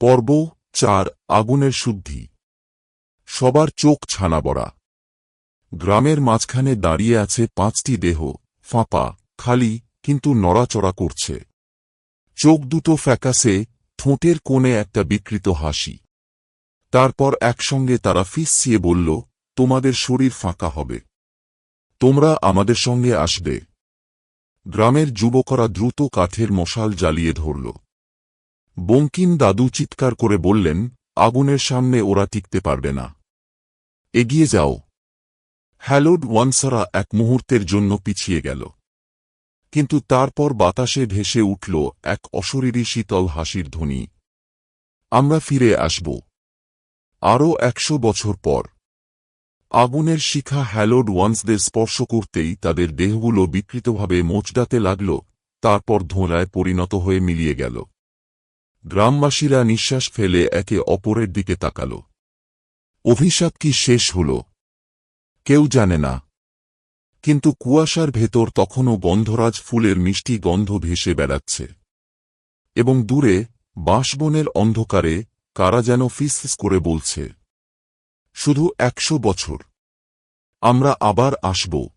পর্ব চার, আগুনের শুদ্ধি। সবার চোখ ছানা বড়া। গ্রামের মাঝখানে দাঁড়িয়ে আছে পাঁচটি দেহ, ফাঁপা, খালি, কিন্তু নড়াচড়া করছে। চোখ দুটো ফ্যাকাসে, ঠোঁটের কোণে একটা বিকৃত হাসি। তারপর একসঙ্গে তারা ফিসছিয়ে বলল, তোমাদের শরীর ফাঁকা হবে। তোমরা আমাদের সঙ্গে আসবে। গ্রামের যুবকরা দ্রুত কাঠের মশাল জ্বালিয়ে ধরল। বঙ্কিম দাদু চিৎকার করে বললেন, আগুনের সামনে ওরা টিকতে পারবে না। এগিয়ে যাও। হ্যালোড ওয়ানসারা এক মুহূর্তের জন্য পিছিয়ে গেল। কিন্তু তারপর বাতাসে ভেসে উঠল এক অশরীরী শীতল হাসির ধ্বনি। আমরা ফিরে আসব। আরও একশো বছর পর। আগুনের শিখা হ্যালোড ওয়ান্সদের স্পর্শ করতেই তাদের দেহগুলো বিকৃতভাবে মোচড়াতে লাগল, তারপর ধোঁলায় পরিণত হয়ে মিলিয়ে গেল। গ্রামবাসীরা নিঃশ্বাস ফেলে একে অপরের দিকে তাকাল। অভিশাপ কি শেষ হল? কেউ জানে না। কিন্তু কুয়াশার ভেতর তখনও গন্ধরাজ ফুলের মিষ্টি গন্ধ ভেসে বেড়াচ্ছে। এবং দূরে, বাঁশবনের অন্ধকারে, কারা যেন ফিসফিস করে বলছে, শুধু একশো বছর। আমরা আবার আসব।